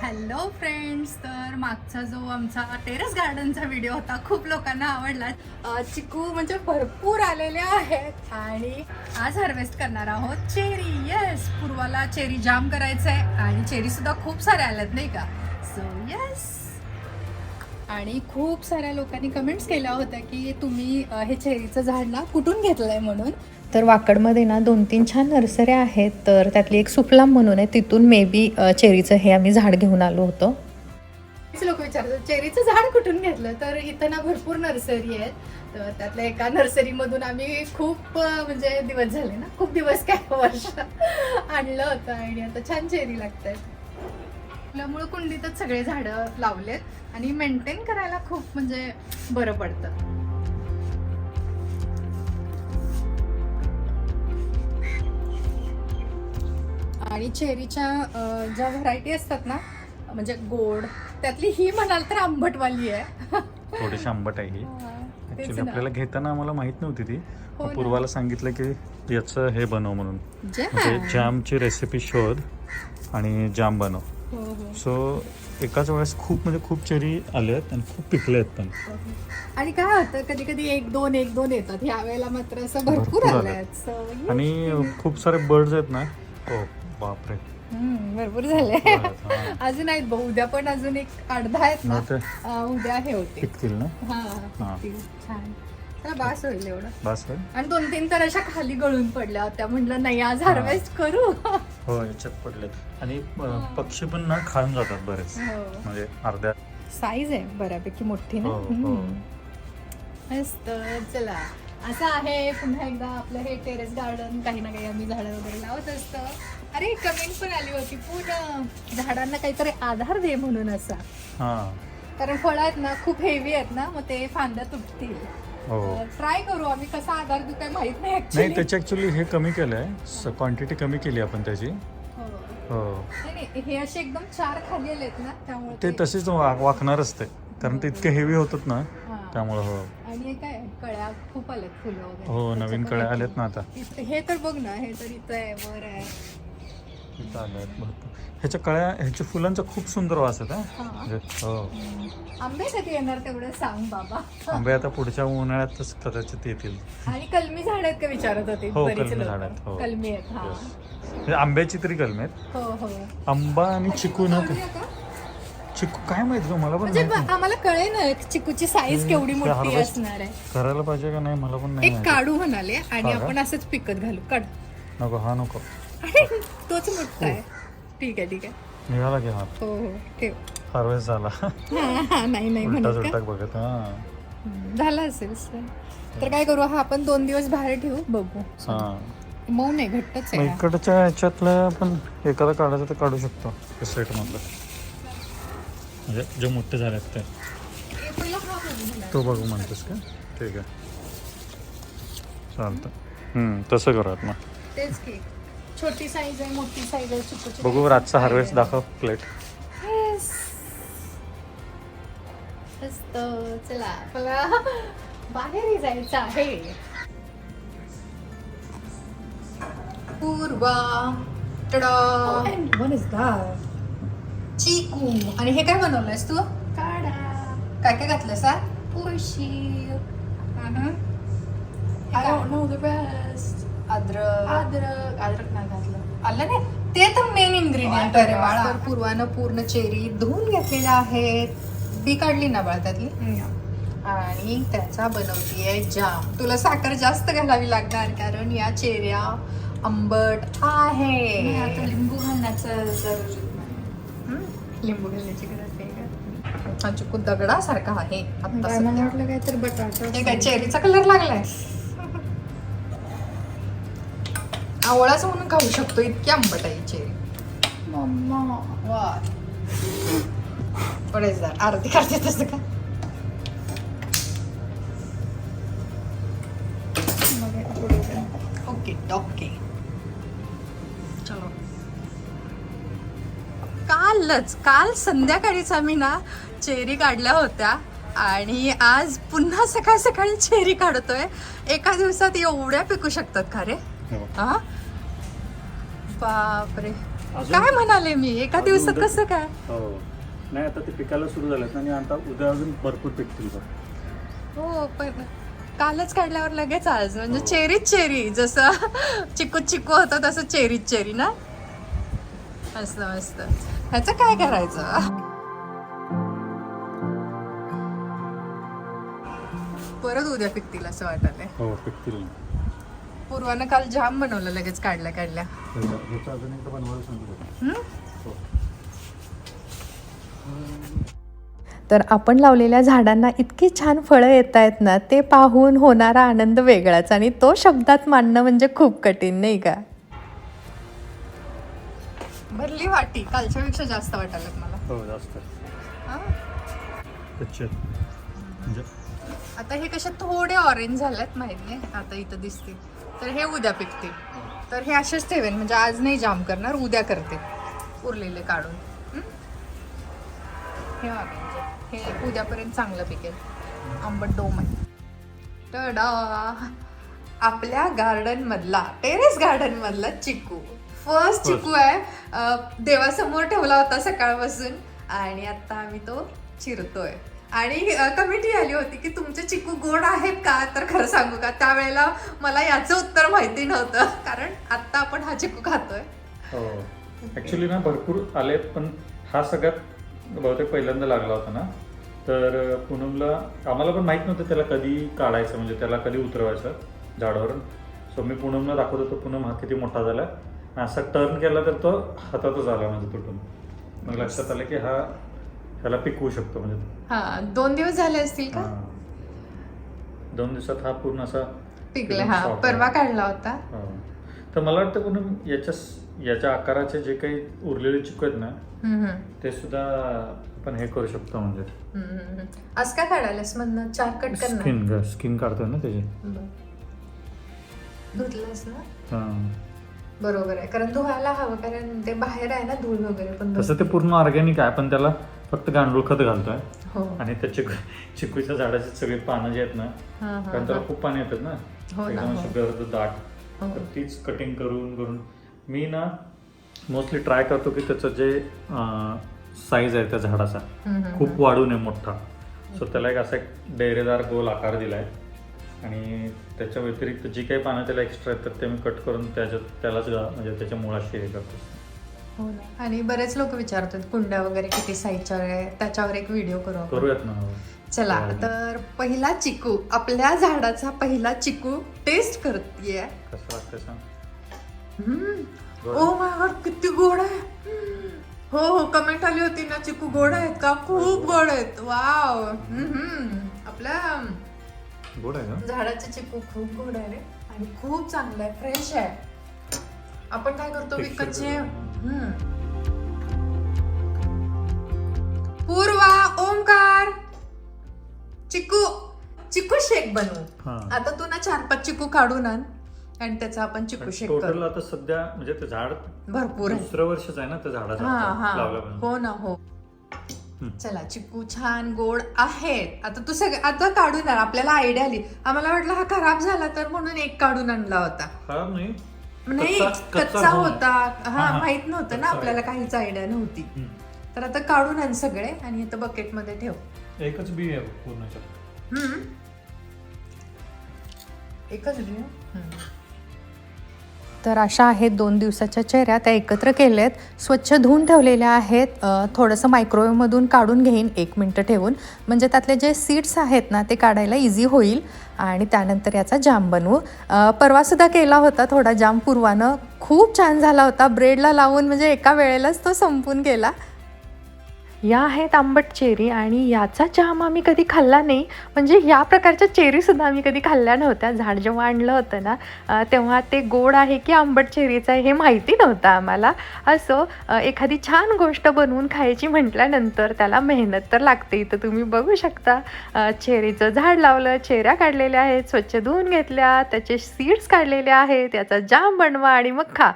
Hello friends तर मागचा जो आमचा टेरेस गार्डनचा व्हिडिओ होता खूप लोकांना आवडला. चिकू म्हणजे भरपूर आलेले आहेत आणि आज हार्वेस्ट करणार आहोत चेरी येस पूर्वाला चेरी जाम करायचं आहे आणि चेरी सुद्धा खूप साऱ्या आल्यात नाही का? सो येस आणि खूप साऱ्या लोकांनी कमेंट्स केल्या होत्या की तुम्ही हे चेरीचं झाड ना कुठून घेतलंय म्हणून. तर वाकडमध्ये ना दोन तीन छान नर्सऱ्या आहेत तर त्यातली एक सुफलाम म्हणून आहे तिथून मे बी चेरीचं हे आम्ही झाड घेऊन आलो होतो. लोक विचारतात चेरीचं झाड कुठून घेतलं? तर इथं ना भरपूर नर्सरी आहेत. तर त्यातल्या एका नर्सरीमधून आम्ही खूप म्हणजे दिवस झाले ना खूप दिवस काय वर्ष आणलं होतं आणि आता छान चेरी लागत आहेत आपल्यामुळं कुंडीतच सगळे झाडं लावलेत आणि मेंटेन करायला खूप म्हणजे बरं पडतं आणि चेरीच्या ज्या व्हरायटी असतात ना म्हणजे गोड त्यातली ही म्हणाल तर आंबटवाली आहे थोडीशी आंबट आहे ही ऍक्च्युली. आपल्याला घेताना आम्हाला माहीत नव्हती ती हो. पूर्वाला सांगितलं की याचं हे बनव म्हणून म्हणजे जॅम. जॅमची रेसिपी शोध आणि जाम बनव. सो एकाच वेळेस खूप म्हणजे खूप चेरी आल्यात आणि खूप पिकले आहेत पण. आणि काय होतं कधी कधी एक दोन एक दोन येतात. ह्या वेळेला मात्र असं भरपूर आलं आलं. आहेत. आणि खूप सारे बर्ड्स आहेत ना. हो बापरे. भरपूर झाले. अजून आहेत भाऊ उद्या पण अजून एक दहा आहेत ना. उद्या हे होते पिकतील ना? हा छान. बास होईल एवढं. बस होय आणि दोन तीन तर अशा खाली गळून पडल्या होत्या. म्हटलं नाही आज हार्वेस्ट करू. हो. याच्यात पडलेत. आणि अं, पक्षी पण ना खाऊन जातात बरेच. हो. म्हणजे अर्ध्या साईज आहे बऱ्यापैकी मोठी ना? हो, हो. हम्म. मस्त. चला. असं आहे पुन्हा एकदा आपलं हे टेरेस गार्डन काही ना काही आम्ही झाडं वगैरे लावत असतं. अरे कमेंट पण आली होती पूर्ण. झाडांना काहीतरी आधार दे म्हणून असा. हा. कारण फळं आहेत ना खूप हेवी आहेत ना मग ते फांद्या तुटतील. हो. ट्राय करू आम्ही कसा आधार देऊ काय माहीत नाही नाही त्याची ऍक्च्युली हे कमी केलंय. क्वांटिटी कमी केली आपण त्याची. हो. हे. असे एकदम चार खाली आलेत ना त्यामुळे ते तसेच वा- वाकणारच ते कारण ते इतके हेवी होतात ना हा. त्यामुळं हो. आणि हे काय कळ्या खूप आल्यात फुलं वगैरे. हो नवीन कळ्या पण आल्यात ना आता. इथं- हे तर बघ ना हे तर इथं आहे वर आहे. इथं आल्यात भरपूर ह्याच्या कळ्या ह्याच्या फुलांचा खूप सुंदर वास आहे हा. म्हणजे हो आंबे कधी येणार तेवढं सांग बाबा आंबे आता पुढच्या उन्हाळ्यातच कदाचित येतील आणि कलमी झाड आहेत का विचारत होते हो, बरीच कलमी लोकं. झाड आहेत, हो. कलमी आहेत हा Yes. म्हणजे आंब्याची तरी कलमे आहेत हो हो आंबा आणि चिकू ना का? चिकू काय माहीत गं मला पण म्हणजे माहीत. आम्हाला कळे ना चिकूची साईज केवढी ते मोठी harvest असणार आहे करायला पाहिजे का नाही मला पण नाही एक माहिती. काढू म्हणाले आणि हा का? आपण असंच पिकत घालू काढ नको हा नको अरे, तोच मोठा आहे. ठीक आहे ठीक आहे. निघाला की हा. हो हो ठेव. हार्वेस्ट झाला. हा, हा, नाही नाही उलटा म्हणत का? बघत हा. झालं असेल सर. तर काय करू हा आपण दोन दिवस बाहेर ठेवू बघू. हा. मऊ नाही घट्टच मग आहे. हा. इकडच्या ह्याच्यातलं आपण एखादा काढायचं तर काढू शकतो सेट मधलं. म्हणजे जे मोठे ते. हा बघू मला. तो बघू म्हणतोस का? ठीक आहे. चालतं. हम्म, तसं करूयात मग. तेच की. छोटी साईज आहे मोठी साईज आहे बघू रातचा हार्वेस्ट दाखव प्लेट. मस्त. चला मला बाहेरही जायचं आहे. पूर्वा. टडा. वन इज चिकू. आणि हे काय बनवलंयस तू? काढा. काय काय घातलं सा डोंट नो द बेस्ट अद्रक. अद्रक. अद्रक नाही घातलं. आलं नाही? ते तर मेन इन्ग्रेडियंट बाळा. तर पूर्वानं पूर्ण चेरी धुवून घेतलेल्या आहेत. बी काढली ना बाळा त्यातली? आणि त्याचा बनवतीये जाम. तुला साखर जास्त घालावी लागणार कारण या चेऱ्या आंबट आहे आता लिंबू घालण्याचं जरूर लिंबू घालण्याची गरज आहे का? हा चिकू दगडासारखा आहे. आता. वाटलं काय तर बटाटा चेरीचा कलर लागलाय? आवळाच म्हणून खाऊ शकतो इतकी आंबट आहे चेरी मम्मा वा. अर्धी करते तसं का. ओके ओके चलो. कालच काल संध्याकाळीच आम्ही ना चेरी काढल्या होत्या आणि आज पुन्हा सकाळ सकाळी चेरी काढतोय. एका दिवसात एवढ्या पिकू शकतात का रे? हो. बापरे. काय म्हणाले मी? एका दिवसात कसं काय? हो. नाही आता ते पिकायला सुरू झालेत आणि आता उद्या अजून भरपूर पिकतील बघ हो पण कालच काढल्यावर लगेच आज. म्हणजे हो. चेरीच चेरी जसं चिकू चिकू होतं तसं चेरीच चेरी ना? मस्त मस्त. ह्याचं काय करायचं? परत उद्या पिकतील असं वाटत आहे हो पिकतील पूर्वानं काल जाम बनवलं लगेच काढल्या काढल्या? हो? तर आपण लावलेल्या झाडांना इतकी छान फळं येत आहेत ना ते पाहून होणारा आनंद वेगळाच आणि तो शब्दात मांडणं म्हणजे खूप कठीण नाही का? भरली वाटी कालच्यापेक्षा जास्त वाटायला मला. हो जास्त. आता हे कसे थोडे ऑरेंज झालेत माहीत नाही आता इथं दिसतील तर हे उद्या पिकतील तर हे असेच ठेवेन म्हणजे आज नाही जाम करणार उद्या करते. उरलेले काढून. हं? हे उद्यापर्यंत चांगलं पिकेल. आंबट डोम आहे टडा! आपल्या गार्डन मधला टेरेस गार्डन मधला चिकू. फर्स्ट चिकू आहे. देवासमोर ठेवला होता सकाळपासून. आणि आता आम्ही तो चिरतोय. आणि कमिटी आली होती की तुमचे चिकू गोड आहेत का? तर खरं सांगू का? त्यावेळेला मला याचं उत्तर माहिती नव्हतं. कारण आता आपण हा चिकू खातोय. हो. ॲक्च्युली ना भरपूर आले पण हा सगळ्यात बहुतेक पहिल्यांदा लागला होता ना? तर पूनमला आम्हाला पण माहीत नव्हतं त्याला कधी काढायचं म्हणजे त्याला कधी उतरवायचं झाडावरून. सो मी पूनमला दाखवत होतो पूनम हा किती मोठा झाला असा टर्न केला तर तो हातातच आला म्हणजे तुटून. मग लक्षात आलं की हा ह्याला पिकवू शकतो म्हणजे हा दोन दिवस झाले असतील का हा. दोन दिवसात हा पूर्ण असा पिकले एकदम हा soft परवा. काढला होता हो. तर मला वाटतं पूनम याच्या याच्या आकाराचे जे काही उरलेले चिकू आहेत ना हम्म, हम्म. ते सुद्धा आपण हे करू शकतो म्हणजे हम्म, हम्म, हम्म. आज काय काढायलास मधनं चार कट करणार स्किन स्किन काढतोय ना त्याची बरं. धुतलंस ना हा. बरोबर आहे कारण धुवायला हवं कारण ते बाहेर आहे ना धूळ वगैरे पण तसं ते पूर्ण ऑर्गॅनिक आहे पण त्याला फक्त गांडूळ खत घालतोय. हो. आणि त्या चिकू चिकूच्या झाडाचे सगळे पानं जे आहेत ना हा, हा, कारण त्याला हा. खूप पाणी येतात ना. हो ना, एकदम हो. दाट. हो. तर तीच कटिंग करून करून मी ना मोस्टली ट्राय करतो की त्याचं जे साईज आहे त्या झाडाचा हम्म, हम्म, खूप वाढू नये मोठा. सो त्याला एक असा एक डेरेदार गोल आकार दिलाय. आणि त्याच्या व्यतिरिक्त जी काही पानं त्याला एक्स्ट्रा येतात ते मी कट करून त्याच्यात त्यालाच म्हणजे त्याच्या मुळाशी हे करतो. हो ना. आणि बरेच लोक विचारतात कुंड्या वगैरे किती साईजच्या आहे त्याच्यावर एक व्हिडिओ करू आपण. करूयात ना चला चालेल. तर पहिला चिकू आपल्या झाडाचा पहिला चिकू टेस्ट करतेय कसं वाटतं सांग हम्म. गोड? ओ माय गॉड किती गोड आहे हम्म. हो हो कमेंट आली होती ना चिकू गोड आहेत का खूप गोड आहेत वाव हम्म. आपल्या गोड आहे झाडाचे चिकू खूप गोड आहे रे आणि खूप चांगलं आहे फ्रेश आहे आपण काय करतो Texture विकतचे. पूर्वा ओंकार. चिकू. चिकू शेक बनवू. हा. आता तू ना चार पाच चिकू काढून आण आणि त्याचा आपण चिकू शेक टोटल करू. आता सध्या म्हणजे ते झाड भरपूर आहे. दुसरं वर्षच आहे ना त्या झाडाचं हा आता हा. लावल्यापासून. हो ना हो. हम्म. चला चिकू छान गोड आहेत आता तू सगळं आता काढून आण. आपल्याला आयडिया आली. आम्हाला वाटलं हा खराब झाला तर म्हणून एक काढून आणला होता. खराब नाही नाही कच्चा- कच्चा कच्चा होऊन. होता हा, हा हा. माहीत नव्हतं ना कच्चा आपल्याला. काहीच आयडिया नव्हती हम्म. तर आता काढून आण सगळे आणि इथं बकेटमध्ये ठेव एकच बी आहे पूर्णच्या हम्म. एकच घेऊ तर अशा आहेत दोन दिवसाच्या चेहऱ्या त्या एकत्र केल्या आहेत स्वच्छ धुवून ठेवलेल्या आहेत. थोडंसं मायक्रोवेवमधून काढून घेईन एक मिनटं ठेवून. म्हणजे त्यातले जे सीड्स आहेत ना ते काढायला इझी होईल आणि त्यानंतर याचा जाम बनवू. परवासुद्धा केला होता थोडा जाम पूर्वानं खूप छान झाला होता. ब्रेडला लावून म्हणजे एका वेळेलाच तो संपून गेला. या आहेत आंबट चेरी आणि याचा जाम आम्ही कधी खाल्ला नाही. म्हणजे या प्रकारच्या चेरीसुद्धा आम्ही कधी खाल्ल्या नव्हत्या. झाड जेव्हा आणलं होतं ना तेव्हा ते गोड आहे की आंबट चेरीचं आहे हे माहिती नव्हतं आम्हाला. असं एखादी छान गोष्ट बनवून खायची म्हटल्यानंतर त्याला मेहनत तर लागते. तर तुम्ही बघू शकता चेरीचं झाड लावलं चेऱ्या काढलेल्या आहेत स्वच्छ धुवून घेतल्या त्याचे सीड्स काढलेले आहेत त्याचा जाम बनवा आणि मग खा.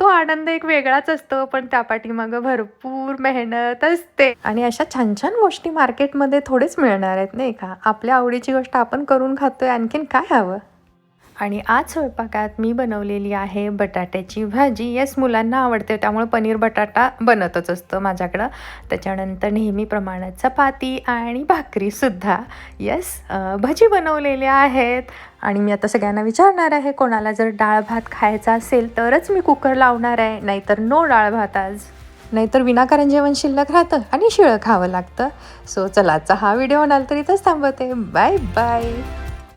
तो आनंद एक वेगळाच असतो पण त्या पाठीमागं भरपूर मेहनत असते आणि अशा छान छान गोष्टी मार्केटमध्ये थोडेच मिळणार आहेत नाही का? आपल्या आवडीची गोष्ट आपण करून खातोय आणखीन काय हवं? आणि आज स्वयंपाकात मी बनवलेली आहे बटाट्याची भाजी. येस मुलांना आवडते त्यामुळे पनीर बटाटा बनतच असतं माझ्याकडं. त्याच्यानंतर नेहमीप्रमाणे चपाती आणि भाकरीसुद्धा येस भजी बनवलेल्या आहेत. आणि मी आता सगळ्यांना विचारणार आहे कोणाला जर डाळ भात खायचा असेल तरच मी कुकर लावणार आहे नाहीतर नो डाळ भात आज. नाहीतर विनाकारण जेवण शिल्लक राहतं आणि शिळं खावं लागतं. सो चला आजचा हा व्हिडिओ म्हणाल तर इथंच थांबवते. Bye bye